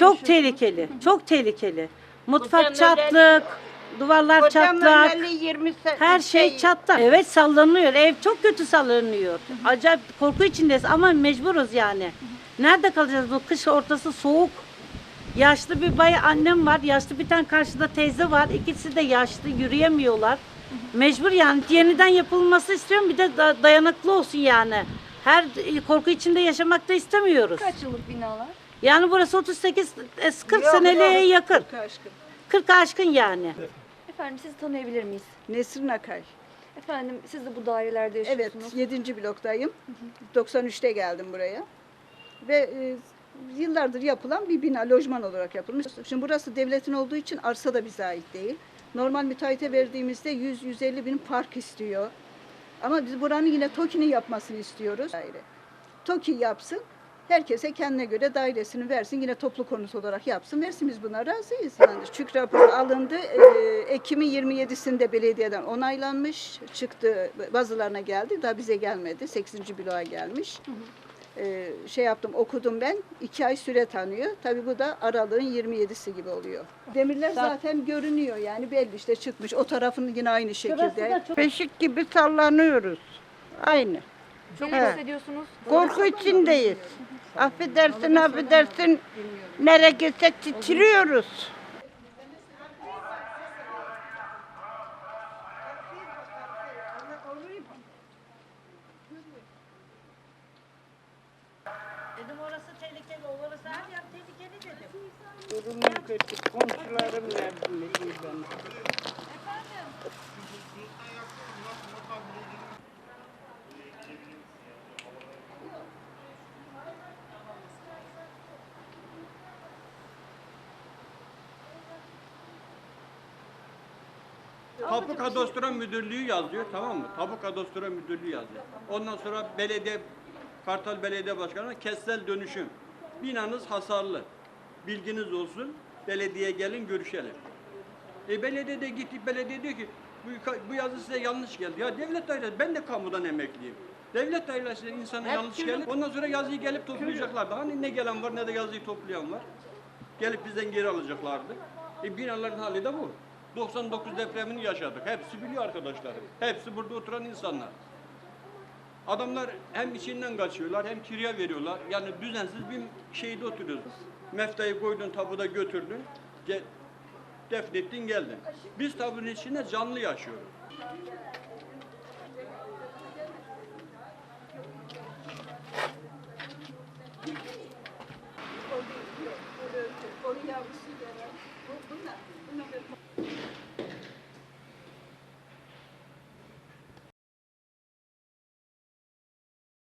Çok tehlikeli. Çok tehlikeli. Mutfak çatlık, duvarlar çatlak. öleli 20 sene. Her şey çatlak. Evet sallanıyor. Ev çok kötü sallanıyor. Acayip korku içindeyiz ama mecburuz yani. Nerede kalacağız bu kış ortası soğuk. Yaşlı bir bay annem var. Yaşlı bir tane karşıda teyze var. İkisi de yaşlı yürüyemiyorlar. Mecbur yani yeniden yapılması istiyorum. Bir de da- dayanıklı olsun yani. Her korku içinde yaşamak da istemiyoruz. Kaç yıllık binalar? Yani burası 38 e, 40 seneliğe yakın. Aşkım. 40 aşkın yani. Efendim sizi tanıyabilir miyiz? Nesrin Akay. Efendim siz de bu dairelerde Evet, yaşıyorsunuz. 7. bloktayım. 93'te geldim buraya. Ve e, yıllardır yapılan bir bina, lojman olarak yapılmış. Şimdi burası devletin olduğu için arsa da bize ait değil. Normal müteahhite verdiğimizde 100-150 bin park istiyor. Ama biz buranın yine TOKİ'nin yapmasını istiyoruz. Daire. TOKİ yapsın, herkese kendine göre dairesini versin. Yine toplu konut olarak yapsın, versin biz buna razıyız. Yani çünkü raporu alındı. Ee, Ekim'in 27'sinde belediyeden onaylanmış. Çıktı, bazılarına geldi. Daha bize gelmedi. 8. bloğa gelmiş. Ee, şey yaptım, okudum ben. iki ay süre tanıyor. Tabii bu da aralığın 27'si gibi oluyor. Demirler zaten görünüyor yani belli işte çıkmış. O tarafın yine aynı şekilde. Beşik gibi sallanıyoruz. Aynı. Neler Evet. hissediyorsunuz? Korku içindeyiz. Affedersin, affedersin. Nereye gitsek titriyoruz. Dedim orası tehlikeli, orası her yer tehlikeli dedim. Durumum kötü. Komşularım yardım ediyor bana. Tapu Kadastro Müdürlüğü yazıyor tamam mı? Tapu Kadastro Müdürlüğü yazıyor. Ondan sonra belediye Kartal Belediye Başkanı kestsel dönüşüm. Binanız hasarlı. Bilginiz olsun. Belediye gelin görüşelim. E belediye de gitti belediye diyor ki bu, bu yazı size yanlış geldi. Ya devlet dairesi ben de kamudan emekliyim. Devlet dairesinde insana yanlış gelir. Ondan sonra yazıyı gelip toplayacaklardı. Hani ne gelen var ne de yazıyı toplayan var. Gelip bizden geri alacaklardı. E binaların hali de bu. 99 depremini yaşadık. Hepsi biliyor arkadaşlar. Hepsi burada oturan insanlar. Adamlar hem içinden kaçıyorlar hem kiraya veriyorlar. Yani düzensiz bir şeyde oturuyoruz. Meftayı koydun tabuda götürdün. defnettin geldin. Biz tabunun içinde canlı yaşıyoruz. 要 у себя работаю